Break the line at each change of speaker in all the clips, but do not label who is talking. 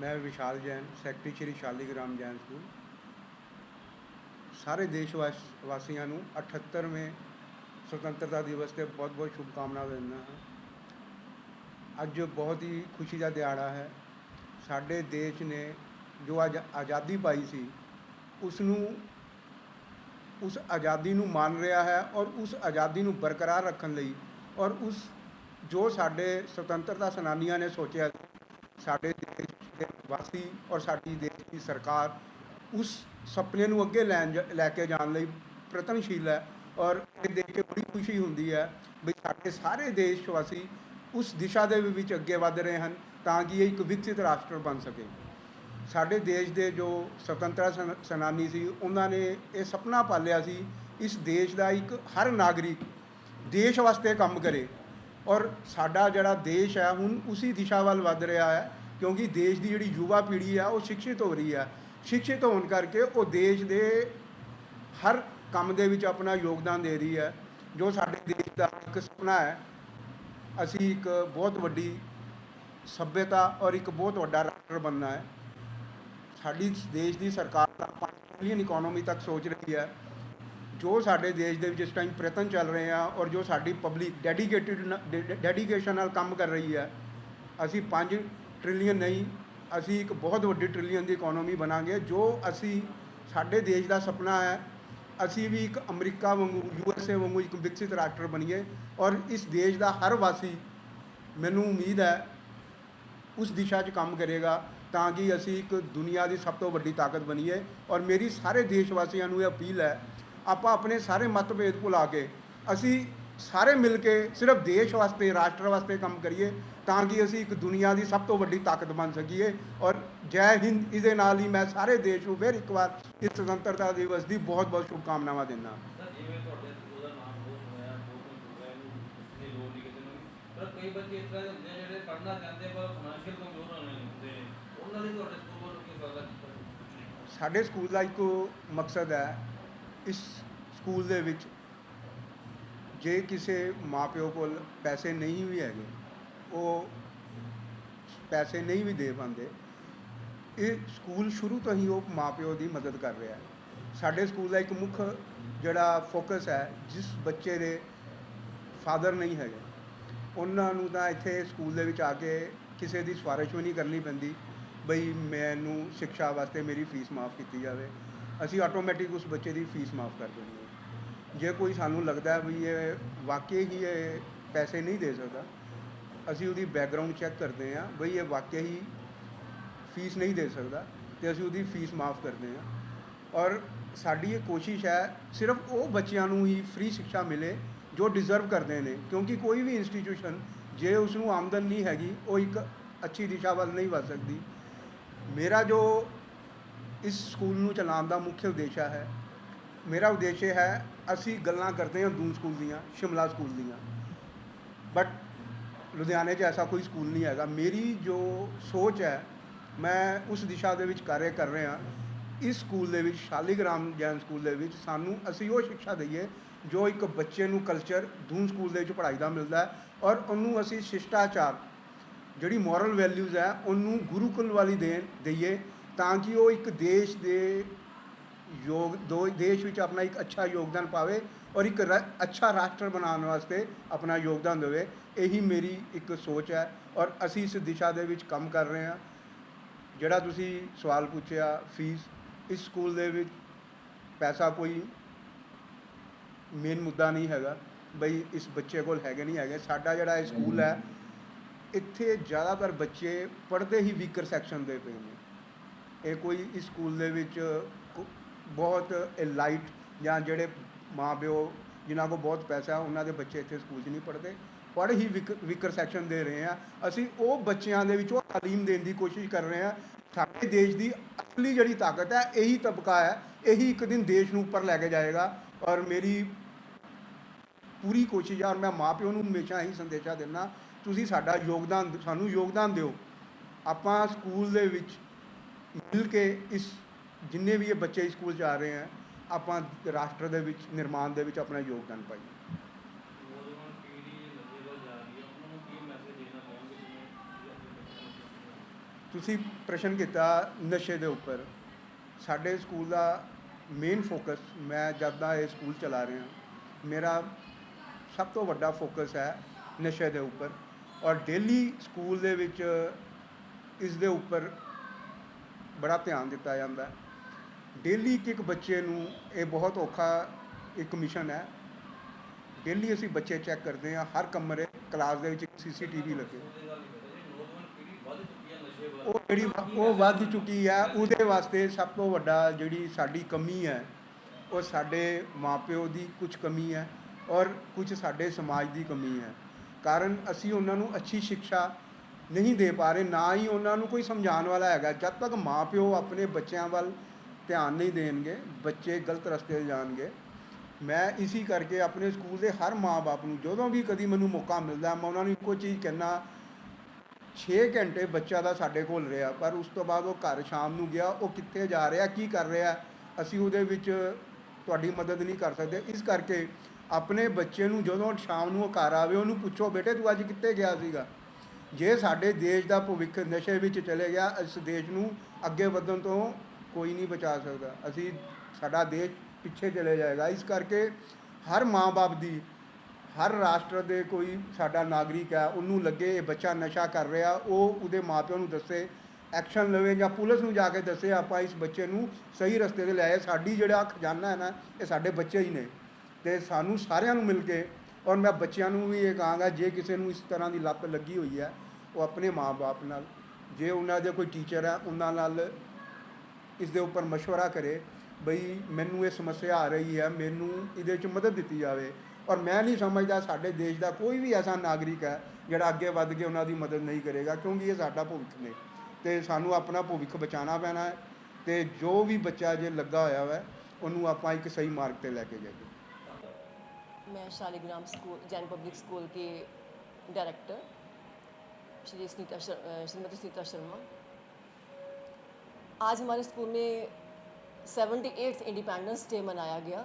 ਮੈਂ Vishal Jain, secretary Shri Shaligram Jain school. ਸਾਰੇ ਦੇਸ਼ ਵਾਸ- ਵਾਸੀਆਂ ਨੂੰ 78ਵੇਂ ਸੁਤੰਤਰਤਾ ਦਿਵਸ ਤੇ ਬਹੁਤ-ਬਹੁਤ ਸ਼ੁਭਕਾਮਨਾਵਾਂ ਦਿੰਦਾ ਹਾਂ। ਅੱਜ ਬਹੁਤ ਹੀ ਖੁਸ਼ੀ ਦਾ ਦਿਹਾੜਾ ਹੈ। ਸਾਡੇ ਦੇਸ਼ ਨੇ ਜੋ ਅੱਜ ਆਜ਼ਾਦੀ ਪਾਈ ਸੀ ਉਸ ਨੂੰ ਉਸ ਆਜ਼ਾਦੀ ਨੂੰ ਮੰਨ ਰਿਹਾ ਹੈ ਔਰ ਉਸ ਆਜ਼ਾਦੀ ਨੂੰ ਬਰਕਰਾਰ ਰੱਖਣ ਲਈ ਔਰ ਉਸ, ਜੋ ਸਾਡੇ ਸੁਤੰਤਰਤਾ ਸੈਨਾਨੀਆਂ ਨੇ ਸੋਚਿਆ ਸਾਡੇ ਦੇਸ਼ ਦੇ ਵਾਸੀ ਔਰ ਸਾਡੀ ਦੇਸ਼ ਦੀ ਸਰਕਾਰ ਉਸ ਸੁਪਨੇ ਨੂੰ ਅੱਗੇ ਲੈਣ ਜ- ਲੈ ਕੇ ਜਾਣ ਲਈ ਪ੍ਰਤਨਸ਼ੀਲ ਹੈ ਔਰ ਇਹ ਦੇਖ ਕੇ ਬੜੀ ਖੁਸ਼ੀ ਹੁੰਦੀ ਹੈ ਵੀ ਸਾਡੇ ਸਾਰੇ ਦੇਸ਼ ਵਾਸੀ ਉਸ ਦਿਸ਼ਾ ਦੇ ਵਿੱਚ ਅੱਗੇ ਵਧ ਰਹੇ ਹਨ ਤਾਂ ਕਿ ਇਹ ਇੱਕ ਵਿਕਸਿਤ ਰਾਸ਼ਟਰ ਬਣ ਸਕੇ। ਸਾਡੇ ਦੇਸ਼ ਦੇ ਜੋ ਸੁਤੰਤਰਤਾ ਸੈਨ- ਸੈਨਾਨੀ ਸੀ, ਉਹਨਾਂ ਨੇ ਇਹ ਸੁਪਨਾ ਪਾਲਿਆ ਸੀ, ਇਸ ਦੇਸ਼ ਦਾ ਇੱਕ ਹਰ ਨਾਗਰਿਕ ਦੇਸ਼ ਵਾਸਤੇ ਕੰਮ ਕਰੇ ਔਰ ਸਾਡਾ ਜਿਹੜਾ ਦੇਸ਼ ਹੈ, ਹੁਣ ਉਸੇ ਦਿਸ਼ਾ ਵੱਲ ਵੱਧ ਰਿਹਾ ਹੈ ਕਿਉਂਕਿ ਦੇਸ਼ ਦੀ ਜਿਹੜੀ ਯੁਵਾ ਪੀੜ੍ਹੀ ਆ, ਉਹ ਸਿੱਖਿਤ ਹੋ ਰਹੀ ਹੈ ਸਿੱਖਿਤ ਹੋਣ ਕਰਕੇ ਉਹ ਦੇਸ਼ ਦੇ ਹਰ ਕੰਮ ਦੇ ਵਿੱਚ ਆਪਣਾ ਯੋਗਦਾਨ ਦੇ ਰਹੀ ਹੈ ਜੋ ਸਾਡੇ ਦੇਸ਼ ਦਾ ਇੱਕ ਸੁਪਨਾ ਹੈ, ਅਸੀਂ ਇੱਕ ਬਹੁਤ ਵੱਡੀ ਸੱਭਿਅਤਾ ਔਰ ਇੱਕ ਬਹੁਤ ਵੱਡਾ ਰਾਸ਼ਟਰ ਬਣਨਾ ਹੈ। ਸਾਡੀ ਦੇਸ਼ ਦੀ ਸਰਕਾਰ ਦਾ 5 ਮਿਲੀਅਨ ਇਕਨੋਮੀ ਤੱਕ ਸੋਚ ਰਹੀ ਹੈ ਜੋ ਸਾਡੇ ਦੇਸ਼ ਦੇ ਵਿੱਚ ਇਸ ਟਾਈਮ ਪ੍ਰਯਤਨ ਚੱਲ ਰਹੇ ਆ ਔਰ ਜੋ ਸਾਡੀ ਪਬਲਿਕ ਡੈਡੀਕੇਟਿਡ ਡੈਡੀਕੇਸ਼ਨ ਨਾਲ ਕੰਮ ਕਰ ਰਹੀ ਹੈ ਅਸੀਂ 5 ਟ੍ਰਿਲੀਅਨ ਨਹੀਂ, ਅਸੀਂ ਇੱਕ ਬਹੁਤ ਵੱਡੀ ਟ੍ਰਿਲੀਅਨ ਦੀ ਇਕਨੋਮੀ ਬਣਾਂਗੇ, ਜੋ ਅਸੀਂ, ਸਾਡੇ ਦੇਸ਼ ਦਾ ਸੁਪਨਾ ਹੈ, ਅਸੀਂ ਵੀ ਇੱਕ ਅਮਰੀਕਾ ਵਾਂਗੂ ਯੂ ਐੱਸ ਏ ਵਾਂਗੂ ਇੱਕ ਵਿਕਸਿਤ ਰਾਸ਼ਟਰ ਬਣੀਏ ਔਰ ਇਸ ਦੇਸ਼ ਦਾ ਹਰ ਵਾਸੀ, ਮੈਨੂੰ ਉਮੀਦ ਹੈ, ਉਸ ਦਿਸ਼ਾ 'ਚ ਕੰਮ ਕਰੇਗਾ ਤਾਂ ਕਿ ਅਸੀਂ ਇੱਕ ਦੁਨੀਆ ਦੀ ਸਭ ਤੋਂ ਵੱਡੀ ਤਾਕਤ ਬਣੀਏ ਔਰ ਮੇਰੀ ਸਾਰੇ ਦੇਸ਼ ਵਾਸੀਆਂ ਨੂੰ ਇਹ ਅਪੀਲ ਹੈ, ਆਪਾਂ ਆਪਣੇ ਸਾਰੇ ਮਤਭੇਦ ਭੁਲਾ ਕੇ, ਅਸੀਂ ਸਾਰੇ ਮਿਲ ਕੇ ਸਿਰਫ ਦੇਸ਼ ਵਾਸਤੇ ਰਾਸ਼ਟਰ ਵਾਸਤੇ ਕੰਮ ਕਰੀਏ ਤਾਂ ਕਿ ਅਸੀਂ ਇੱਕ ਦੁਨੀਆ ਦੀ ਸਭ ਤੋਂ ਵੱਡੀ ਤਾਕਤ ਬਣ ਸਕੀਏ। ਔਰ ਜੈ ਹਿੰਦ ਇਹਦੇ ਨਾਲ ਹੀ ਮੈਂ ਸਾਰੇ ਦੇਸ਼ ਨੂੰ ਫਿਰ ਇੱਕ ਵਾਰ ਇਸ ਸੁਤੰਤਰਤਾ ਦਿਵਸ ਦੀ ਬਹੁਤ ਬਹੁਤ ਸ਼ੁਭਕਾਮਨਾਵਾਂ ਦਿੰਦਾ
ਕਈ ਬੱਚੇ ਇਸ ਤਰ੍ਹਾਂ ਦੇ ਹੁੰਦੇ ਜਿਹੜੇ ਪੜ੍ਹਨਾ ਚਾਹੁੰਦੇ ਪਰ ਫਾਈਨੈਂਸ਼ੀਅਲ ਕਮਜ਼ੋਰ ਹੋਣੇ ਹੁੰਦੇ ਨੇ। ਉਹਨਾਂ ਲਈ ਤੁਹਾਡੇ ਸਕੂਲ ਵੱਲੋਂ ਕੀ ਫਾਇਦਾ
ਸਾਡੇ ਸਕੂਲ ਦਾ ਇੱਕ ਮਕਸਦ ਹੈ ਇਸ ਸਕੂਲ ਦੇ ਵਿੱਚ ਜੇ ਕਿਸੇ ਮਾਪਿਓ ਕੋਲ ਪੈਸੇ ਨਹੀਂ ਵੀ ਹੈਗੇ, ਉਹ ਪੈਸੇ ਨਹੀਂ ਵੀ ਦੇ ਪਾਉਂਦੇ, ਇਹ ਸਕੂਲ ਸ਼ੁਰੂ ਤੋਂ ਹੀ ਉਹ ਮਾਪਿਓ ਦੀ ਮਦਦ ਕਰ ਰਿਹਾ ਹੈ। ਸਾਡੇ ਸਕੂਲ ਦਾ ਇੱਕ ਮੁੱਖ ਜਿਹੜਾ ਫੋਕਸ ਹੈ, ਜਿਸ ਬੱਚੇ ਦੇ ਫਾਦਰ ਨਹੀਂ ਹੈਗੇ, ਉਹਨਾਂ ਨੂੰ ਤਾਂ ਇੱਥੇ ਸਕੂਲ ਦੇ ਵਿੱਚ ਆ ਕੇ ਕਿਸੇ ਦੀ ਸਿਫਾਰਿਸ਼ ਵੀ ਨਹੀਂ ਕਰਨੀ ਪੈਂਦੀ, ਬਈ ਮੈਨੂੰ ਸਿੱਖਿਆ ਵਾਸਤੇ ਮੇਰੀ ਫੀਸ ਮਾਫ ਕੀਤੀ ਜਾਵੇ। ਅਸੀਂ ਆਟੋਮੈਟਿਕ ਉਸ ਬੱਚੇ ਦੀ ਫੀਸ ਮਾਫ ਕਰ ਦਿੰਦੇ ਹਾਂ। ਜੇ ਕੋਈ ਸਾਨੂੰ ਲੱਗਦਾ ਵੀ ਇਹ ਵਾਕਈ ਹੀ ਇਹ ਪੈਸੇ ਨਹੀਂ ਦੇ ਸਕਦਾ, ਅਸੀਂ ਉਹਦੀ ਬੈਕਗ੍ਰਾਉਂਡ ਚੈੱਕ ਕਰਦੇ ਹਾਂ ਬਈ ਇਹ ਵਾਕਈ ਹੀ ਫੀਸ ਨਹੀਂ ਦੇ ਸਕਦਾ ਤੇ ਅਸੀਂ ਉਹਦੀ ਫੀਸ ਮਾਫ ਕਰਦੇ ਹਾਂ। ਔਰ ਸਾਡੀ ਇਹ ਕੋਸ਼ਿਸ਼ ਹੈ ਸਿਰਫ ਉਹ ਬੱਚਿਆਂ ਨੂੰ ਹੀ ਫ੍ਰੀ ਸਿੱਖਿਆ ਮਿਲੇ ਜੋ ਡਿਜ਼ਰਵ ਕਰਦੇ ਨੇ, ਕਿਉਂਕਿ ਕੋਈ ਵੀ ਇੰਸਟੀਟਿਊਸ਼ਨ ਜੇ ਉਸ ਨੂੰ ਆਮਦਨ ਨਹੀਂ ਹੈਗੀ, ਉਹ ਇੱਕ ਅੱਛੀ ਦਿਸ਼ਾ ਵੱਲ ਨਹੀਂ ਵਧ ਸਕਦੀ। ਮੇਰਾ ਜੋ ਇਸ ਸਕੂਲ ਨੂੰ ਚਲਾਉਣ ਦਾ ਮੁੱਖ ਉਦੇਸ਼ ਹੈ ਮੇਰਾ ਉਦੇਸ਼ ਹੈ, ਅਸੀਂ ਗੱਲਾਂ ਕਰਦੇ ਹਾਂ ਦੂਨ ਸਕੂਲ ਦੀਆਂ, ਸ਼ਿਮਲਾ ਸਕੂਲ ਦੀਆਂ। ਬਟ ਲੁਧਿਆਣੇ 'ਚ ਐਸਾ ਕੋਈ ਸਕੂਲ ਨਹੀਂ ਹੈਗਾ। ਮੇਰੀ ਜੋ ਸੋਚ ਹੈ, ਮੈਂ ਉਸ ਦਿਸ਼ਾ ਦੇ ਵਿੱਚ ਕਾਰਜ ਕਰ ਰਿਹਾ। ਇਸ ਸਕੂਲ ਦੇ ਵਿੱਚ, ਸ਼ਾਲੀਗ੍ਰਾਮ ਜੈਨ ਸਕੂਲ ਦੇ ਵਿੱਚ ਸਾਨੂੰ ਅਸੀਂ ਉਹ ਸਿੱਖਿਆ ਦਈਏ, ਜੋ ਇੱਕ ਬੱਚੇ ਨੂੰ ਕਲਚਰ ਦੂਨ ਸਕੂਲ ਦੇ ਵਿੱਚ ਪੜ੍ਹਾਈ ਦਾ ਮਿਲਦਾ ਹੈ ਔਰ ਉਹਨੂੰ ਅਸੀਂ ਸ਼ਿਸ਼ਟਾਚਾਰ, ਜਿਹੜੀ ਮੋਰਲ ਵੈਲਿਊਜ਼ ਹੈ, ਉਹਨੂੰ ਗੁਰੂਕੁਲ ਵਾਲੀ ਦੇ ਦਈਏ ਤਾਂ ਕਿ ਉਹ ਇੱਕ ਦੇਸ਼ ਦੇ ਯੋਗ, ਦੋ ਦੇਸ਼ ਵਿੱਚ ਆਪਣਾ ਇੱਕ ਅੱਛਾ ਯੋਗਦਾਨ ਪਾਵੇ ਔਰ ਇੱਕ ਰਾ- ਅੱਛਾ ਰਾਸ਼ਟਰ ਬਣਾਉਣ ਵਾਸਤੇ ਆਪਣਾ ਯੋਗਦਾਨ ਦੇਵੇ, ਇਹੀ ਮੇਰੀ ਇੱਕ ਸੋਚ ਹੈ ਔਰ ਅਸੀਂ ਇਸ ਦਿਸ਼ਾ ਦੇ ਵਿੱਚ ਕੰਮ ਕਰ ਰਹੇ ਹਾਂ। ਜਿਹੜਾ ਤੁਸੀਂ ਸਵਾਲ ਪੁੱਛਿਆ, ਫੀਸ, ਇਸ ਸਕੂਲ ਦੇ ਵਿੱਚ ਪੈਸਾ ਕੋਈ ਮੇਨ ਮੁੱਦਾ ਨਹੀਂ ਹੈਗਾ, ਬਈ ਇਸ ਬੱਚੇ ਕੋਲ ਹੈਗੇ ਨਹੀਂ ਹੈਗੇ। ਸਾਡਾ ਜਿਹੜਾ ਇਹ ਸਕੂਲ ਹੈ, ਇੱਥੇ ਜ਼ਿਆਦਾਤਰ ਬੱਚੇ ਪੜ੍ਹਦੇ ਹੀ ਵੀਕਰ ਸੈਕਸ਼ਨ ਦੇ ਪਏ ਨੇ। ਇਹ ਕੋਈ ਇਸ ਸਕੂਲ ਦੇ ਵਿੱਚ ਬਹੁਤ ਲਾਈਟ ਜਾਂ ਜਿਹੜੇ ਮਾਂ ਪਿਓ ਜਿਨ੍ਹਾਂ ਕੋਲ ਬਹੁਤ ਪੈਸਾ, ਉਹਨਾਂ ਦੇ ਬੱਚੇ ਇੱਥੇ ਸਕੂਲ 'ਚ ਨਹੀਂ ਪੜ੍ਹਦੇ। ਪੜ੍ਹ ਹੀ ਵਿਕਰ ਸੈਕਸ਼ਨ ਦੇ ਰਹੇ ਆ। ਅਸੀਂ ਉਹ ਬੱਚਿਆਂ ਦੇ ਵਿੱਚ ਉਹ ਤਾਲੀਮ ਦੇਣ ਦੀ ਕੋਸ਼ਿਸ਼ ਕਰ ਰਹੇ ਆ। ਸਾਡੇ ਦੇਸ਼ ਦੀ ਅਸਲੀ ਜਿਹੜੀ ਤਾਕਤ ਹੈ, ਇਹੀ ਤਬਕਾ ਹੈ। ਇਹੀ ਇੱਕ ਦਿਨ ਦੇਸ਼ ਨੂੰ ਉੱਪਰ ਲੈ ਕੇ ਜਾਏਗਾ। ਔਰ ਮੇਰੀ ਪੂਰੀ ਕੋਸ਼ਿਸ਼ ਹੈ ਔਰ ਮੈਂ ਮਾਪਿਓ ਨੂੰ ਹਮੇਸ਼ਾ ਇਹੀ ਸੰਦੇਸ਼ਾ ਦਿੰਦਾ, ਤੁਸੀਂ ਸਾਡਾ ਯੋਗਦਾਨ, ਸਾਨੂੰ ਯੋਗਦਾਨ ਦਿਓ। ਆਪਾਂ ਸਕੂਲ ਦੇ ਵਿੱਚ ਮਿਲ ਕੇ ਇਸ ਜਿੰਨੇ ਵੀ ਇਹ ਬੱਚੇ ਸਕੂਲ 'ਚ ਆ ਰਹੇ ਆ ਆਪਾਂ ਰਾਸ਼ਟਰ ਦੇ ਵਿੱਚ ਨਿਰਮਾਣ ਦੇ ਵਿੱਚ ਆਪਣਾ ਯੋਗਦਾਨ ਪਾਈਏ।
ਤੁਸੀਂ
ਪ੍ਰਸ਼ਨ ਕੀਤਾ ਨਸ਼ੇ ਦੇ ਉੱਪਰ। ਸਾਡੇ ਸਕੂਲ ਦਾ ਮੇਨ ਫੋਕਸ ਮੈਂ ਜਦ ਦਾ ਇਹ ਸਕੂਲ ਚਲਾ ਰਿਹਾ ਮੇਰਾ ਸਭ ਤੋਂ ਵੱਡਾ ਫੋਕਸ ਹੈ ਨਸ਼ੇ ਦੇ ਉੱਪਰ। ਔਰ ਡੇਲੀ ਸਕੂਲ ਦੇ ਵਿੱਚ ਇਸ ਦੇ ਉੱਪਰ ਬੜਾ ਧਿਆਨ ਦਿੱਤਾ ਜਾਂਦਾ ਹੈ। ਡੇਲੀ ਇੱਕ ਇੱਕ ਬੱਚੇ ਨੂੰ ਇਹ ਬਹੁਤ ਔਖਾ ਇੱਕ ਮਿਸ਼ਨ ਹੈ। ਡੇਲੀ ਅਸੀਂ ਬੱਚੇ ਚੈੱਕ ਕਰਦੇ ਹਾਂ, ਹਰ ਕਮਰੇ ਕਲਾਸ ਦੇ ਵਿੱਚ ਸੀਸੀਟੀਵੀ ਲੱਗੇ।
ਉਹਦੇ ਗੱਲ ਨਹੀਂ ਕਰਦੇ
ਉਹ ਜਿਹੜੀ ਉਹ ਵੱਧ ਚੁੱਕੀ ਹੈ, ਉਹਦੇ ਵਾਸਤੇ ਸਭ ਤੋਂ ਵੱਡਾ ਜਿਹੜੀ ਸਾਡੀ ਕਮੀ ਹੈ, ਉਹ ਸਾਡੇ ਮਾਪਿਓ ਦੀ ਕੁਝ ਕਮੀ ਹੈ ਔਰ ਕੁਝ ਸਾਡੇ ਸਮਾਜ ਦੀ ਕਮੀ ਹੈ। ਕਾਰਨ ਅਸੀਂ ਉਹਨਾਂ ਨੂੰ ਅੱਛੀ ਸਿੱਖਿਆ ਨਹੀਂ ਦੇ ਪਾ ਰਹੇ, ਨਾ ਹੀ ਉਹਨਾਂ ਨੂੰ ਕੋਈ ਸਮਝਾਉਣ ਵਾਲਾ ਹੈਗਾ। ਜਦ ਤੱਕ ਮਾਪਿਓ ਆਪਣੇ ਬੱਚਿਆਂ ਵੱਲ ਧਿਆਨ ਨਹੀਂ ਦੇਣਗੇ, ਬੱਚੇ ਗਲਤ ਰਸਤੇ ਜਾਣਗੇ। ਮੈਂ ਇਸੀ ਕਰਕੇ ਆਪਣੇ ਸਕੂਲ ਦੇ ਹਰ ਮਾਂ-ਬਾਪ ਨੂੰ ਜਦੋਂ ਵੀ ਕਦੀ ਮੈਨੂੰ ਮੌਕਾ ਮਿਲਦਾ, ਮੈਂ ਉਹਨਾਂ ਨੂੰ ਇੱਕੋ ਚੀਜ਼ ਕਹਿਣਾ 6 ਘੰਟੇ ਬੱਚਾ ਦਾ ਸਾਡੇ ਕੋਲ ਰਿਹਾ, ਪਰ ਉਸ ਤੋਂ ਬਾਅਦ ਉਹ ਘਰ ਸ਼ਾਮ ਨੂੰ ਗਿਆ, ਉਹ ਕਿੱਥੇ ਜਾ ਰਿਹਾ, ਕੀ ਕਰ ਰਿਹਾ, ਅਸੀਂ ਉਹਦੇ ਵਿੱਚ ਤੁਹਾਡੀ ਮਦਦ ਨਹੀਂ ਕਰ ਸਕਦੇ। ਇਸ ਕਰਕੇ ਆਪਣੇ ਬੱਚੇ ਨੂੰ ਜਦੋਂ ਸ਼ਾਮ ਨੂੰ ਉਹ ਘਰ ਆਵੇ, ਉਹਨੂੰ ਪੁੱਛੋ, ਬੇਟੇ, ਤੂੰ ਅੱਜ ਕਿੱਥੇ ਗਿਆ ਸੀਗਾ? ਜੇ ਸਾਡੇ ਦੇਸ਼ ਦਾ ਭਵਿੱਖ ਨਸ਼ੇ ਵਿੱਚ ਚਲੇ ਗਿਆ, ਇਸ ਦੇਸ਼ ਨੂੰ ਅੱਗੇ ਵਧਣ ਤੋਂ ਕੋਈ ਨਹੀਂ ਬਚਾ ਸਕਦਾ। ਅਸੀਂ ਸਾਡਾ ਦੇਸ਼ ਪਿੱਛੇ ਚਲੇ ਜਾਏਗਾ। ਇਸ ਕਰਕੇ ਹਰ ਮਾਂ-ਬਾਪ ਦੀ, ਹਰ ਰਾਸ਼ਟਰ ਦੇ ਕੋਈ ਸਾਡਾ ਨਾਗਰਿਕ ਹੈ, ਉਹਨੂੰ ਲੱਗੇ ਇਹ ਬੱਚਾ ਨਸ਼ਾ ਕਰ ਰਿਹਾ, ਉਹ ਉਹਦੇ ਮਾਪਿਆਂ ਨੂੰ ਦੱਸੇ, ਐਕਸ਼ਨ ਲਵੇ ਜਾਂ ਪੁਲਿਸ ਨੂੰ ਜਾ ਕੇ ਦੱਸੇ, ਆਪਾਂ ਇਸ ਬੱਚੇ ਨੂੰ ਸਹੀ ਰਸਤੇ ਤੇ ਲਿਆਏ ਸਾਡੀ ਜਿਹੜਾ ਖਜ਼ਾਨਾ ਹੈ ਨਾ, ਇਹ ਸਾਡੇ ਬੱਚੇ ਹੀ ਨੇ। ਤੇ ਸਾਨੂੰ ਸਾਰਿਆਂ ਨੂੰ ਮਿਲ ਕੇ, ਔਰ ਮੈਂ ਬੱਚਿਆਂ ਨੂੰ ਵੀ ਇਹ ਕਹਾਂਗਾ, ਜੇ ਕਿਸੇ ਨੂੰ ਇਸ ਤਰ੍ਹਾਂ ਦੀ ਲੱਤ ਲੱਗੀ ਹੋਈ ਹੈ, ਉਹ ਆਪਣੇ ਮਾਪੇ ਨਾਲ, ਜੇ ਉਹਨਾਂ ਦੇ ਕੋਈ ਟੀਚਰ ਹੈ, ਉਹਨਾਂ ਨਾਲ ਇਸ ਦੇ ਉੱਪਰ مشورہ ਕਰੇ ਬਈ ਮੈਨੂੰ ਇਹ ਸਮੱਸਿਆ ਆ ਰਹੀ ਹੈ ਮੈਨੂੰ ਇਹਦੇ ਵਿੱਚ ਮਦਦ ਦਿੱਤੀ ਜਾਵੇ ਔਰ ਮੈਂ ਨਹੀਂ ਸਮਝਦਾ ਸਾਡੇ ਦੇਸ਼ ਦਾ ਕੋਈ ਵੀ ਐਸਾ ਨਾਗਰਿਕ ਹੈ ਜਿਹੜਾ ਅੱਗੇ ਵੱਧ ਕੇ ਉਹਨਾਂ ਦੀ ਮਦਦ ਨਹੀਂ ਕਰੇਗਾ ਕਿਉਂਕਿ ਇਹ ਸਾਡਾ ਭਵਿੱਖ ਨੇ ਤੇ ਸਾਨੂੰ ਆਪਣਾ ਭਵਿੱਖ ਬਚਾਉਣਾ ਪੈਣਾ ਹੈ ਤੇ ਜੋ ਵੀ ਬੱਚਾ ਜੇ ਲੱਗਾ ਹੋਇਆ ਹੈ ਉਹਨੂੰ ਆਪਾਂ ਇੱਕ ਸਹੀ ਮਾਰਗ ਤੇ ਲੈ ਕੇ ਜਾਈਏ
मैं Shaligram school Jain public school की डायरेक्टर श्री सुनीता शर- अ, श्रीमती सुनीता शर्मा आज हमारे स्कूल में सेवेंटी एट्थ इंडिपेंडेंस डे मनाया गया।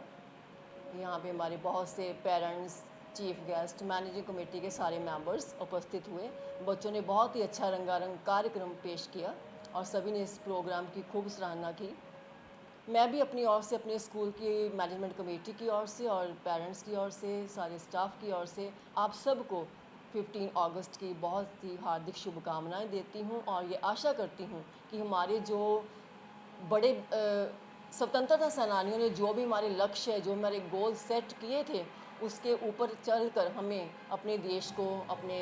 यहाँ पे हमारे बहुत से parents, chief guest, managing committee के सारे मेंबर्स उपस्थित हुए। बच्चों ने बहुत ही अच्छा रंगारंग कार्यक्रम पेश किया और सभी ने इस प्रोग्राम की खूब सराहना की। मैं भी अपनी ओर से, अपने स्कूल की मैनेजमेंट कमेटी की ओर से और पेरेंट्स की ओर से, सारे स्टाफ की ओर से आप सबको 15 अगस्त की बहुत ही हार्दिक शुभकामनाएँ देती हूँ और ये आशा करती हूँ कि हमारे जो बड़े स्वतंत्रता सेनानियों ने जो भी हमारे लक्ष्य है जो हमारे गोल सेट किए थे, उसके ऊपर चलकर हमें अपने देश को, अपने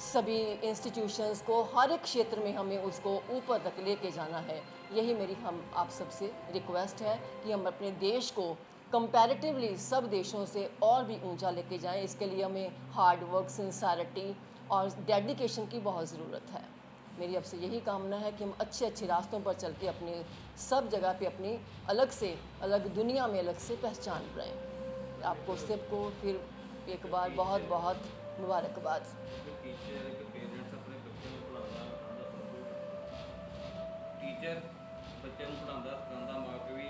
सभी इंस्टीट्यूशंस को, हर एक क्षेत्र में हमें उसको ऊपर तक लेके जाना है। यही मेरी हम, आप सबसे रिक्वेस्ट है कि हम अपने देश को कंपैरेटिवली सब देशों से और भी ऊँचा लेके जाएँ, इसके लिए हमें हार्ड वर्क सिंसारिटी और डेडिकेशन की बहुत ज़रूरत है। मेरी आपसे यही कामना है कि हम अच्छे अच्छे रास्तों पर चल के अपने सब जगह पे अपनी अलग से, अलग दुनिया में अलग से पहचान पाएँ आपको, सबको फिर एक बार बहुत बहुत मुबारकबाद।
टीचर बच्चे पढ़ा सिखा माँ भी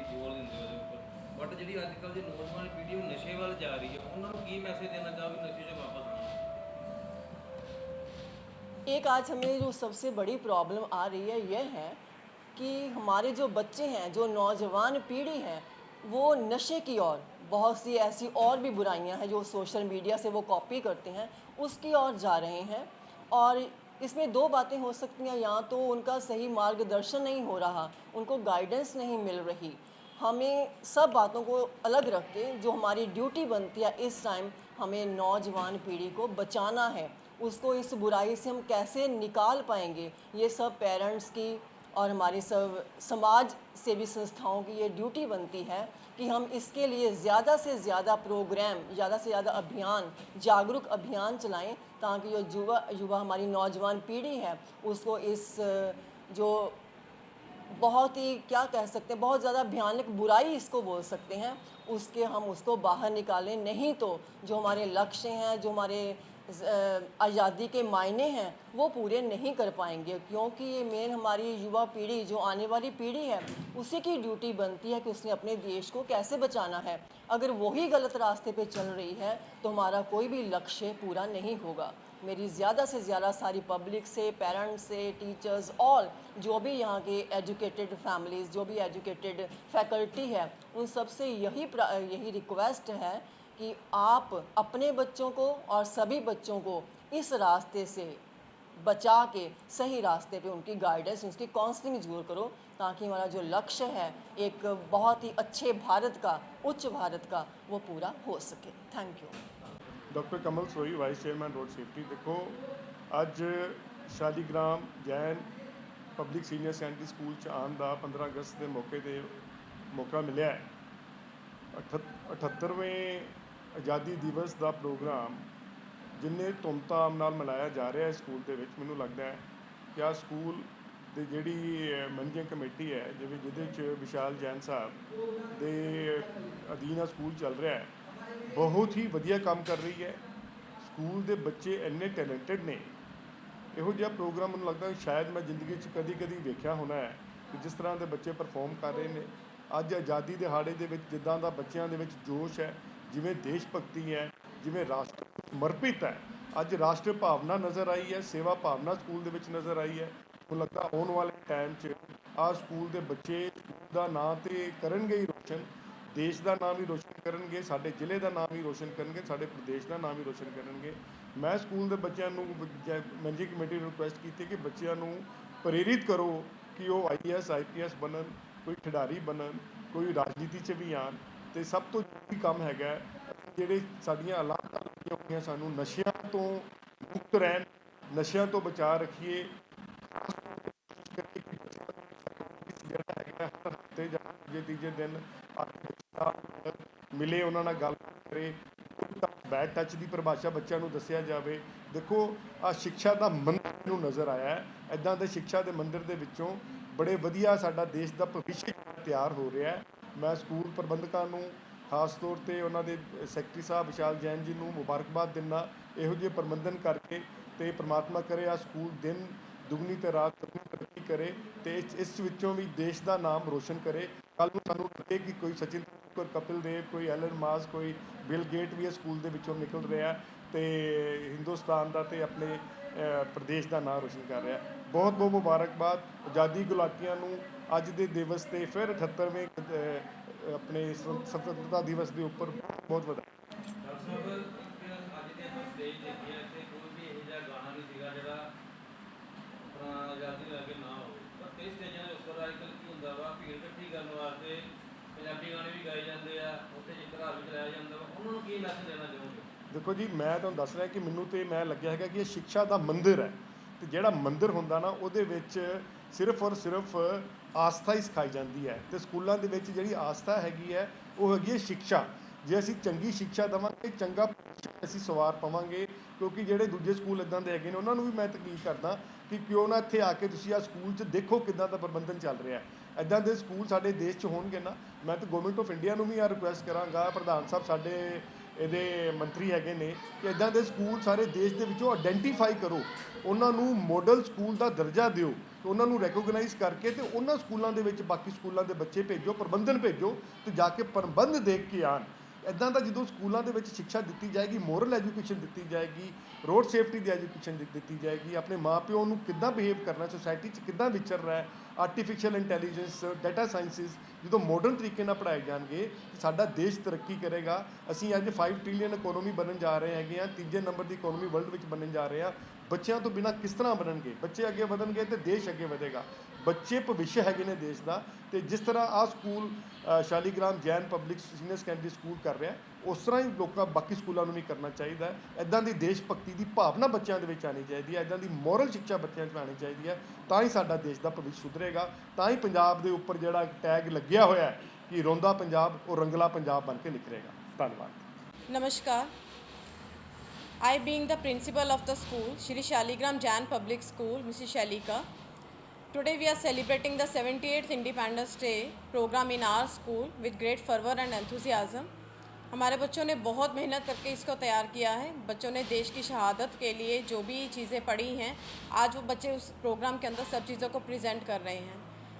ਬਟ ਜਿਹੜੀ ਅੱਜ ਕੱਲ੍ਹ ਦੀ ਨੌਜਵਾਨ ਪੀੜ੍ਹੀ ਉਹ ਨਸ਼ੇ ਵੱਲ ਜਾ ਰਹੀ ਹੈ ਉਹਨਾਂ ਨੂੰ ਕੀ ਮੈਸੇਜ ਦੇਣਾ ਚਾਹੋਗੇ ਨਸ਼ੇ 'ਚ ਵਾਪਸ ਆਉਣ
एक आज हमें जो सबसे बड़ी प्रॉब्लम आ रही है यह है कि हमारे जो बच्चे हैं जो नौजवान पीढ़ी है वो नशे की ओर बहुत सी ऐसी और भी बुराइयां हैं जो सोशल मीडिया से वो कॉपी करते हैं उसकी ओर जा रहे हैं और इसमें दो बातें हो सकती हैं या तो उनका सही मार्गदर्शन नहीं हो रहा उनको गाइडेंस नहीं मिल रही हमें सब बातों को अलग रख के जो हमारी ड्यूटी बनती है, इस टाइम हमें नौजवान पीढ़ी को बचाना है। उसको इस बुराई से हम कैसे निकाल पाएँगे? ये सब पेरेंट्स की और हमारी सब समाज सेवी संस्थाओं की ये ड्यूटी बनती है कि हम इसके लिए ज़्यादा से ज़्यादा प्रोग्राम ज़्यादा से ज़्यादा अभियान, जागरूक अभियान चलाएँ ताकि जो युवा युवा हमारी नौजवान पीढ़ी है, उसको इस, जो बहुत ही, क्या कह सकते हैं, बहुत ज़्यादा भयानक बुराई इसको बोल सकते हैं। उसके हम उसको बाहर निकालें नहीं तो जो हमारे लक्ष्य हैं, जो हमारे आज़ादी के मायने हैं, वो पूरे नहीं कर पाएँगे। क्योंकि ये मेन हमारी युवा पीढ़ी, जो आने वाली पीढ़ी है, उसी की ड्यूटी बनती है कि उसने अपने देश को कैसे बचाना है। अगर वही गलत रास्ते पे चल रही है तो हमारा कोई भी लक्ष्य पूरा नहीं होगा। मेरी ज़्यादा से ज़्यादा सारी पब्लिक से पेरेंट्स से टीचर्स ऑल जो भी यहाँ के एजुकेटेड फैमिलीज़ जो भी एजुकेटेड फैकल्टी है, उन सबसे यही यही रिक्वेस्ट है कि आप अपने बच्चों को और सभी बच्चों को इस रास्ते से बचा के, सही रास्ते पे उनकी गाइडेंस उसकी काउंसलिंग ज़रूर करो, ताकि हमारा जो लक्ष्य है, एक बहुत ही अच्छे भारत का, उच्च भारत का, वो पूरा हो सके। थैंक यू
ਡਾਕਟਰ ਕਮਲ ਸੋਈ, ਵਾਈਸ ਚੇਅਰਮੈਨ ਰੋਡ ਸੇਫਟੀ। ਦੇਖੋ, ਅੱਜ Shaligram Jain public senior secondary school ਚ ਆਉਣ ਦਾ 15 ਅਗਸਤ ਦੇ ਮੌਕੇ ਤੇ ਮੌਕਾ ਮਿਲਿਆ ਹੈ। ਅਠੱਤ- 78ਵੇਂ ਆਜ਼ਾਦੀ ਦਿਵਸ ਦਾ ਪ੍ਰੋਗਰਾਮ ਜਿੰਨੇ ਧੂਮਧਾਮ ਨਾਲ ਮਨਾਇਆ ਜਾ ਰਿਹਾ ਹੈ ਸਕੂਲ ਦੇ ਵਿੱਚ, ਮੈਨੂੰ ਲੱਗਦਾ ਹੈ ਕਿ ਆ ਸਕੂਲ ਦੇ ਜਿਹੜੀ ਮੈਨੇਜਿੰਗ ਕਮੇਟੀ ਹੈ, ਜਿਵੇਂ ਜਿਹਦੇ ਚ ਵਿਸ਼ਾਲ ਜੈਨ ਸਾਹਿਬ ਦੇ ਅਧੀਨ ਆ ਸਕੂਲ ਚੱਲ ਰਿਹਾ ਹੈ ਬਹੁਤ ਹੀ ਵਧੀਆ ਕੰਮ ਕਰ ਰਹੀ ਹੈ। ਸਕੂਲ ਦੇ ਬੱਚੇ ਇੰਨੇ ਟੈਲੈਂਟਡ ਨੇ। ਇਹੋ ਜਿਹਾ ਪ੍ਰੋਗਰਾਮ ਮੈਨੂੰ ਲੱਗਦਾ ਸ਼ਾਇਦ ਮੈਂ ਜ਼ਿੰਦਗੀ 'ਚ ਕਦੀ-ਕਦੀ ਵੇਖਿਆ ਹੋਣਾ ਹੈ ਕਿ ਜਿਸ ਤਰ੍ਹਾਂ ਦੇ ਬੱਚੇ ਪਰਫਾਰਮ ਕਰ ਰਹੇ ਨੇ। ਅੱਜ ਆਜ਼ਾਦੀ ਦਿਹਾੜੇ ਦੇ ਵਿੱਚ ਜਿੱਦਾਂ ਦਾ ਬੱਚਿਆਂ ਦੇ ਵਿੱਚ ਜੋਸ਼ ਹੈ, ਜਿਵੇਂ ਦੇਸ਼ ਭਗਤੀ ਹੈ, ਜਿਵੇਂ ਰਾਸ਼ਟਰ ਸਮਰਪਿਤ ਹੈ। ਅੱਜ ਰਾਸ਼ਟਰ ਭਾਵਨਾ ਨਜ਼ਰ ਆਈ ਹੈ, ਸੇਵਾ ਭਾਵਨਾ ਸਕੂਲ ਦੇ ਵਿੱਚ ਨਜ਼ਰ ਆਈ ਹੈ। ਮੈਨੂੰ ਲੱਗਦਾ ਆਉਣ ਵਾਲੇ ਟਾਈਮ 'ਚ ਆ ਸਕੂਲ ਦੇ ਬੱਚੇ ਸਕੂਲ ਦਾ ਨਾਂ ਤੇ ਕਰਨਗੇ ਹੀ ਰੋਸ਼ਨ। ਦੇਸ਼ ਦਾ ਨਾਮ ਹੀ ਰੋਸ਼ਨ ਕਰਨਗੇ, ਸਾਡੇ ਜ਼ਿਲ੍ਹੇ ਦਾ ਨਾਮ ਹੀ ਰੋਸ਼ਨ ਕਰਨਗੇ, ਸਾਡੇ ਪ੍ਰਦੇਸ਼ ਦਾ ਨਾਮ ਹੀ ਰੋਸ਼ਨ ਕਰਨਗੇ। ਮੈਂ ਸਕੂਲ ਦੇ ਬੱਚਿਆਂ ਨੂੰ ਮੈਨੇਜਿੰਗ ਕਮੇਟੀ ਨੂੰ ਰਿਕੁਐਸਟ ਕੀਤੀ ਕਿ ਬੱਚਿਆਂ ਨੂੰ ਪ੍ਰੇਰਿਤ ਕਰੋ ਕਿ ਉਹ ਆਈਐਸ ਆਈਪੀਐਸ ਬਣਨ, ਕੋਈ ਖਿਡਾਰੀ ਬਣਨ, ਕੋਈ ਰਾਜਨੀਤੀ 'ਚ ਵੀ ਆਣ ਤੇ ਸਭ ਤੋਂ ਜ਼ਰੂਰੀ ਕੰਮ ਹੈਗਾ ਜਿਹੜੇ ਸਾਡੀਆਂ ਅਲਾਮਤਾਂ ਲੱਗੀਆਂ ਹੋਈਆਂ ਸਾਨੂੰ ਨਸ਼ਿਆਂ ਤੋਂ ਮੁਕਤ ਰਹਿਣ, ਨਸ਼ਿਆਂ ਤੋਂ ਬਚਾ ਰੱਖੀਏ। ਜਿਹੜਾ ਹੈਗਾ ਹਰ ਹਫ਼ਤੇ ਜਾਂ ਜੇ ਤੀਜੇ ਦਿਨ ਆ ਮਿਲੇ, ਉਹਨਾਂ ਨਾਲ ਗੱਲ ਕਰੇ ਬੈਡ ਟੱਚ ਦੀ ਪਰਿਭਾਸ਼ਾ ਬੱਚਿਆਂ ਨੂੰ ਦੱਸਿਆ ਜਾਵੇ। ਦੇਖੋ ਆ ਸਿੱਖਿਆ ਦਾ ਮੰਦਰ ਨੂੰ ਨਜ਼ਰ ਆਇਆ ਹੈ। ਦੇ ਸਿੱਖਿਆ ਦੇ ਮੰਦਰ ਦੇ ਵਿੱਚੋਂ ਬੜੇ ਵਧੀਆ ਸਾਡਾ ਦੇਸ਼ ਦਾ ਭਵਿੱਖ ਤਿਆਰ ਹੋ ਰਿਹਾ ਹੈ। ਮੈਂ ਸਕੂਲ ਪ੍ਰਬੰਧਕਾਂ ਨੂੰ, ਖਾਸ ਤੌਰ ਤੇ ਉਹਨਾਂ ਦੇ ਸੈਕਟਰੀ ਸਾਹਿਬ ਵਿਸ਼ਾਲ ਜੈਨ ਜੀ ਨੂੰ ਮੁਬਾਰਕਬਾਦ ਦਿੰਦਾ, ਇਹੋ ਜਿਹੇ ਪ੍ਰਬੰਧਨ ਕਰਕੇ ਤੇ ਪ੍ਰਮਾਤਮਾ ਕਰੇ ਆ ਸਕੂਲ ਦਿਨ ਦੁਗਣੀ ਤੇ ਰਾਤ ਦੁਗਣੀ ਤਰੱਕੀ ਕਰੇ ਤੇ ਇਸ ਇਸ ਵਿੱਚੋਂ ਵੀ ਦੇਸ਼ ਦਾ ਨਾਮ ਰੋਸ਼ਨ ਕਰੇ। ਕੱਲ ਨੂੰ ਸਾਨੂੰ ਲੱਗੇ ਕਿ ਕੋਈ ਸਚਿਨ ਕੋਈ ਕਪਿਲ ਦੇਵ ਕੋਈ ਐਲਨ ਮਾਸ ਕੋਈ ਬਿਲ ਗੇਟ ਵੀ ਇਸ ਸਕੂਲ ਦੇ ਵਿੱਚੋਂ ਨਿਕਲ ਰਿਹਾ ਤੇ ਹਿੰਦੁਸਤਾਨ ਦਾ ਤੇ ਆਪਣੇ ਪ੍ਰਦੇਸ਼ ਦਾ ਨਾਮ ਰੋਸ਼ਨ ਕਰ ਰਿਹਾ ਬਹੁਤ ਬਹੁਤ ਮੁਬਾਰਕਬਾਦ। ਆਜ਼ਾਦੀ ਗੁਲਾਟੀਆਂ ਨੂੰ ਅੱਜ ਦੇ ਦਿਵਸ ਤੇ ਫਿਰ 78ਵੇਂ ਆਪਣੇ ਸੁਤੰ- ਸੁਤੰਤਰਤਾ ਦਿਵਸ ਦੇ ਉੱਪਰ ਬਹੁਤ ਵਧਾਈ
ਡਾਕਟਰ ਆਜ਼ਾਦੀ ਲੈ ਕੇ ਨਾ ਹੋਵੇ ਪਰ ਕਈ ਸਟੇਜਾਂ ਦੇ ਉੱਪਰ ਅੱਜ ਕੱਲ੍ਹ ਕੀ ਹੁੰਦਾ ਵਾ, ਭੀੜ ਇਕੱਠੀ ਕਰਨ ਵਾਸਤੇ ਪੰਜਾਬੀ ਗਾਣੇ ਵੀ ਗਾਏ ਜਾਂਦੇ ਆ, ਉੱਥੇ ਜਿਕਰ ਵੀ ਚਲਾਇਆ ਜਾਂਦਾ ਵਾ। ਉਹਨਾਂ ਨੂੰ ਕੀ ਮੈਸੇਜ ਦੇਣਾ ਚਾਹੋਗੇ?
ਦੇਖੋ ਜੀ, ਮੈਂ ਤੁਹਾਨੂੰ ਦੱਸ ਰਿਹਾ ਕਿ ਮੈਨੂੰ ਤੇ ਮੈਂ ਲੱਗਿਆ ਹੈਗਾ ਕਿ ਇਹ ਸਿੱਖਿਆ ਦਾ ਮੰਦਿਰ ਹੈ। ਤੇ ਜਿਹੜਾ ਮੰਦਿਰ ਹੁੰਦਾ ਨਾ, ਉਹਦੇ ਵਿੱਚ ਸਿਰਫ ਔਰ ਸਿਰਫ ਆਸਥਾ ਹੀ ਸਿਖਾਈ ਜਾਂਦੀ ਹੈ। ਤੇ ਸਕੂਲਾਂ ਦੇ ਵਿੱਚ ਜਿਹੜੀ ਆਸਥਾ ਹੈਗੀ ਹੈ, ਉਹ ਹੈਗੀ ਹੈ ਸਿੱਖਿਆ। ਜੇ ਅਸੀਂ ਚੰਗੀ ਸਿੱਖਿਆ ਦੇਵਾਂਗੇ, ਚੰਗਾ ਭਵਿੱਖ ਅਸੀਂ ਸਵਾਰ ਪਾਵਾਂਗੇ, ਕਿਉਂਕਿ ਜਿਹੜੇ ਦੂਜੇ ਸਕੂਲ ਇਦਾਂ ਦੇ ਹੈਗੇ ਨੇ, ਉਹਨਾਂ ਨੂੰ ਵੀ ਮੈਂ ਤਕਲੀਫ ਕਰਦਾ ਕਿ ਕਿਉਂ ਨਾ ਇੱਥੇ ਆ ਕੇ ਤੁਸੀਂ ਆ ਸਕੂਲ 'ਚ ਦੇਖੋ ਕਿੱਦਾਂ ਦਾ ਪ੍ਰਬੰਧਨ ਚੱਲ ਰਿਹਾ ਹੈ। ਇਦਾਂ ਦੇ ਸਕੂਲ ਸਾਡੇ ਦੇਸ਼ 'ਚ ਹੋਣਗੇ ਨਾ, ਮੈਂ ਤਾਂ ਗਵਰਨਮੈਂਟ ਆਫ ਇੰਡੀਆ ਨੂੰ ਵੀ ਆ ਰਿਕੁਐਸਟ ਕਰਾਂਗਾ, ਪ੍ਰਧਾਨ ਸਾਹਿਬ ਸਾਡੇ ਇਹਦੇ ਮੰਤਰੀ ਹੈਗੇ ਨੇ, ਕਿ ਇਦਾਂ ਦੇ ਸਕੂਲ ਸਾਰੇ ਦੇਸ਼ ਦੇ ਵਿੱਚੋਂ ਆਇਡੈਂਟੀਫਾਈ ਕਰੋ। ਉਹਨਾਂ ਨੂੰ ਮਾਡਲ ਸਕੂਲ ਦਾ ਦਰਜਾ ਦਿਓ, ਤੇ ਉਹਨਾਂ ਨੂੰ ਰੈਕੋਗਨਾਈਜ਼ ਕਰਕੇ ਤੇ ਉਹਨਾਂ ਸਕੂਲਾਂ ਦੇ ਵਿੱਚ ਬਾਕੀ ਸਕੂਲਾਂ ਦੇ ਬੱਚੇ ਭੇਜੋ, ਪ੍ਰਬੰਧਨ ਭੇਜੋ, ਤੇ ਜਾ ਕੇ ਪ੍ਰਬੰਧ ਦੇਖ ਕੇ ਆਣ ਇਦਾਂ ਦਾ ਜਦੋਂ ਸਕੂਲਾਂ ਦੇ ਵਿੱਚ ਸਿੱਖਿਆ ਦਿੱਤੀ ਜਾਏਗੀ ਮੋਰਲ ਐਜੂਕੇਸ਼ਨ ਦਿੱਤੀ ਜਾਏਗੀ ਰੋਡ ਸੇਫਟੀ ਦੀ ਐਜੂਕੇਸ਼ਨ ਦਿੱਤੀ ਜਾਏਗੀ, ਆਪਣੇ ਮਾਪਿਓ ਨੂੰ ਕਿੱਦਾਂ ਬਿਹੇਵ ਕਰਨਾ ਸੋਸਾਇਟੀ 'ਚ ਕਿੱਦਾਂ ਵਿਚਰਨਾ ਹੈ ਆਰਟੀਫੀਸ਼ੀਅਲ ਇੰਟੈਲੀਜੈਂਸ ਡਾਟਾ ਸਾਇੰਸਿਸ ਜਦੋਂ ਮਾਡਰਨ ਤਰੀਕੇ ਨਾਲ ਪੜ੍ਹਾਏ ਜਾਣਗੇ ਸਾਡਾ ਦੇਸ਼ ਤਰੱਕੀ ਕਰੇਗਾ। ਅਸੀਂ ਅੱਜ 5 ਟ੍ਰਿਲੀਅਨ ਇਕਨੋਮੀ ਬਣਨ ਜਾ ਰਹੇ ਹੈਗੇ ਆ ਤੀਜੇ ਨੰਬਰ ਦੀ ਇਕਨੋਮੀ ਵਰਲਡ ਵਿੱਚ ਬਣਨ ਜਾ ਰਹੇ ਆ ਬੱਚਿਆਂ ਤੋਂ ਬਿਨਾ ਕਿਸ ਤਰ੍ਹਾਂ ਬਣਨਗੇ? ਬੱਚੇ ਅੱਗੇ ਵਧਣਗੇ ਤੇ ਦੇਸ਼ ਅੱਗੇ ਵਧੇਗਾ। ਬੱਚੇ ਭਵਿੱਖ ਹੈਗੇ ਨੇ ਦੇਸ਼ ਦਾ, ਤੇ ਜਿਸ ਤਰ੍ਹਾਂ ਆ school Shaligram Jain public senior secondary school ਕਰ ਰਿਹਾ ਉਸ ਤਰ੍ਹਾਂ ਹੀ ਲੋਕਾਂ ਬਾਕੀ ਸਕੂਲਾਂ ਨੂੰ ਵੀ ਕਰਨਾ ਚਾਹੀਦਾ ਹੈ ਇਦਾਂ ਦੀ ਦੇਸ਼ ਭਗਤੀ ਦੀ ਭਾਵਨਾ ਬੱਚਿਆਂ ਦੇ ਵਿੱਚ ਆਣੀ ਚਾਹੀਦੀ ਹੈ ਇਦਾਂ ਦੀ ਮੋਰਲ ਸਿੱਖਿਆ ਬੱਚਿਆਂ 'ਚ ਆਣੀ ਚਾਹੀਦੀ ਹੈ ਤਾਂ ਹੀ ਸਾਡਾ ਦੇਸ਼ ਦਾ ਭਵਿੱਖ ਸੁਧਰੇਗਾ ਤਾਂ ਹੀ ਪੰਜਾਬ ਦੇ ਉੱਪਰ ਜਿਹੜਾ ਟੈਗ ਲੱਗਿਆ ਹੋਇਆ ਹੈ ਕਿ ਰੋਂਦਾ ਪੰਜਾਬ ਉਹ ਰੰਗਲਾ ਪੰਜਾਬ ਬਣ ਕੇ ਨਿਖਰੇਗਾ ਧੰਨਵਾਦ
Namaskar. I, being the principal of the school, Shri Shaligram Jan Public School, Mrs. Shalika, today we are celebrating the 78th Independence Day program in our school with great fervor and enthusiasm. हमारे बच्चों ने बहुत मेहनत करके इसको तैयार किया है। बच्चों ने देश की शहादत के लिए जो भी चीज़ें पढ़ी हैं, आज वो बच्चे उस प्रोग्राम के अंदर सब चीज़ों को प्रेजेंट कर रहे हैं।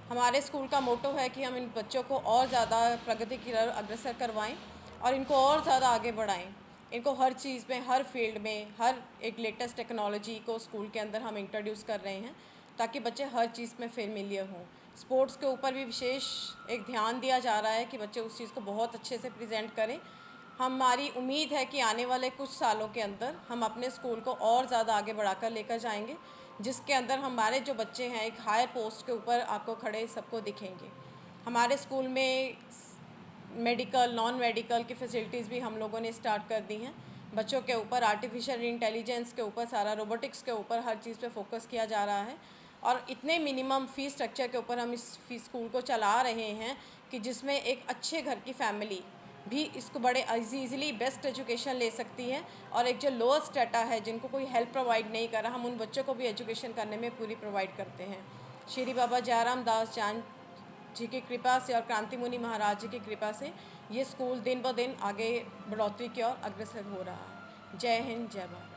हमारे स्कूल का मोटो है कि हम इन बच्चों को और ज़्यादा प्रगति की अग्रसर करवाएँ और इनको और ज़्यादा आगे बढ़ाएँ। इनको हर चीज़ में, हर फ़ील्ड में, हर एक लेटेस्ट टेक्नोलॉजी को स्कूल के अंदर हम इंट्रोड्यूस कर रहे हैं ताकि बच्चे हर चीज़ में फेमिलियर हों। स्पोर्ट्स के ऊपर भी विशेष एक ध्यान दिया जा रहा है कि बच्चे उस चीज़ को बहुत अच्छे से प्रेजेंट करें हमारी उम्मीद है कि आने वाले कुछ सालों के अंदर हम अपने स्कूल को और ज़्यादा आगे बढ़ाकर लेकर जाएँगे, जिसके अंदर हमारे जो बच्चे हैं, एक हायर पोस्ट के ऊपर आपको खड़े सबको दिखेंगे। हमारे स्कूल में मेडिकल नॉन मेडिकल की फैसिलिटीज़ भी हम लोगों ने स्टार्ट कर दी हैं। बच्चों के ऊपर आर्टिफिशियल इंटेलिजेंस के ऊपर, सारा रोबोटिक्स के ऊपर हर चीज़ पे फोकस किया जा रहा है। और इतने मिनिमम फ़ीस स्ट्रक्चर के ऊपर हम इस फ़ीस स्कूल को चला रहे हैं कि जिसमें एक अच्छे घर की फैमिली भी इसको बड़े ईजीली बेस्ट एजुकेशन ले सकती है और एक जो लोअर स्टेटा है, जिनको कोई हेल्प प्रोवाइड नहीं कर रहा, हम उन बच्चों को भी एजुकेशन करने में पूरी प्रोवाइड करते हैं। श्री बाबा जयराम दास चाँद जी की कृपा से और क्रांति मुनि महाराज जी की कृपा से ये स्कूल दिन ब दिन आगे बढ़ोतरी की ओर अग्रसर हो रहा है। जय हिंद, जय भारत।